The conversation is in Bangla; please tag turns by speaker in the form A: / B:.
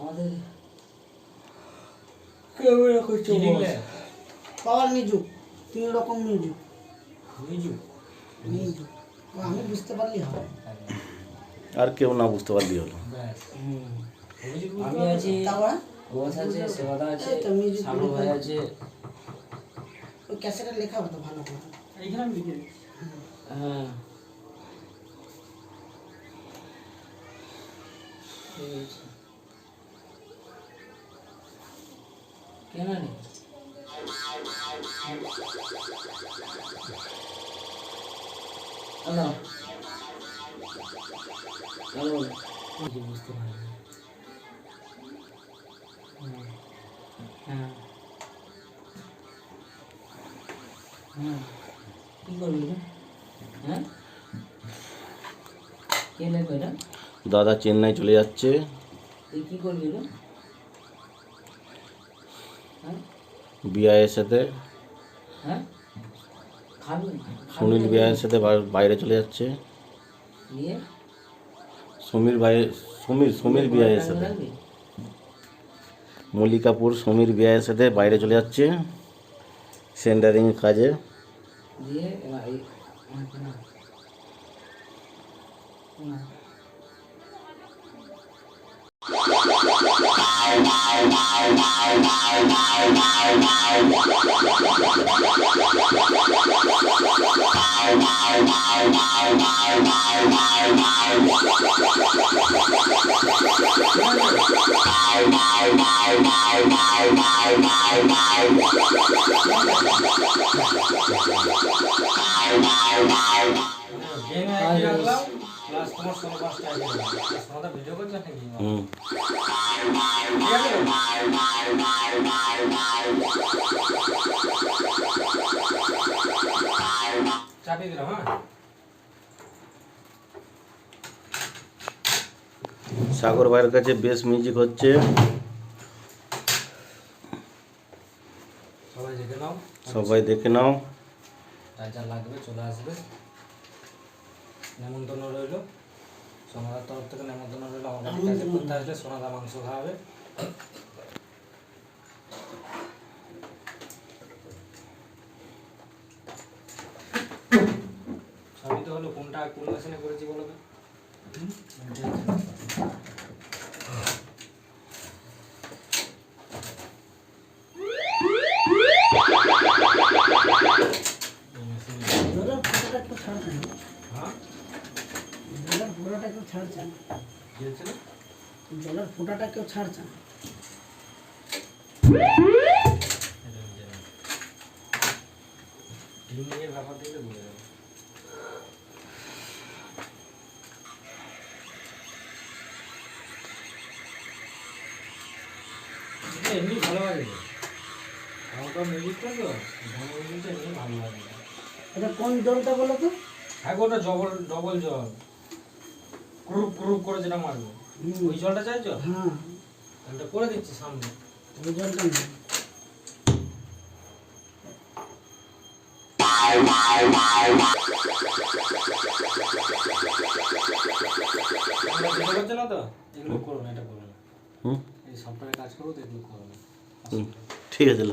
A: আমাদের ক্যামেরা করছে
B: পাওয়ার মিউজিক তিন রকম মিউজিক
C: মিজু?
B: মিউজিক আমি বুঝতে পারলি হবে
D: আর কেউ না বুঝতে পারলি হলো।
A: আমি আছি
B: তারপরে?
A: আছে সেবাদা আছে
B: তো
A: ভাই আছে।
B: ওই ক্যাসেটে লেখা হতো ভালো করে।
C: এইখানে আমি লিখে
A: হ্যাঁ। ঠিক আছে। কেন নেই হ্যালো হ্যালো বুঝতে পারি হ্যাঁ। হ্যাঁ। কী করবি হ্যাঁ? কে লাগবে
D: দাদা চেন্নাই চলে যাচ্ছে।
A: তুই কী করবি হ্যাঁ
D: বিআইয়ের সাথে।
A: হ্যাঁ?
D: সুনীল বিআইয়ের সাথে বাইরে চলে যাচ্ছে। সমীর ভাই সমীর সমীর বিআইয়ের সাথে। মল্লিকাপুর সমীর বিআইয়ের সাথে বাইরে চলে যাচ্ছে। সেন্টারিং কাজে।
A: দিয়ে
C: Bye.
D: হুম
C: ঠিক দিলাম হ্যাঁ
D: সাগর ভাইয়ের কাছে বেশ মিউজিক হচ্ছে।
C: সবাই দেখে নাও।
D: সবাই দেখে নাও।
C: যার যা লাগবে চলে আসবে। নেমন্তন্ন রইল। সোনাদার তরফ থেকে নেমন্তন্ন রইল আমার বাড়ির কাছে করতে আসলে সোনাদা মাংস খাওয়াবে সবই তো হলো কোনটা কোন মেশিনে করেছি বলো তো? মেশিনে
B: জলের ফোটাটা কেউ ছাড়ছেন
C: না।
B: জলের ফোটাটা কেউ
C: বুঝে যাবে এমনি ভালো লাগে। আমাকে মিউজিকটা তো মিউজিকটা এমনি ভালো লাগে।
B: এটা কোন জলটা বলো তো?
C: হ্যাঁ ওটা ডবল ডবল জল। ক্রুপ ক্রুপ করে যেটা মারবে। ওই জলটা চাইছো?
B: হ্যাঁ।
C: ওটা করে দিচ্ছি সামনে।
B: ওই জলটা নেই।
C: আমরা না তো এগুলো করো না এটা করো না। এই সফটওয়্যারে কাজ করো তো এগুলো করো না।
D: ঠিক আছে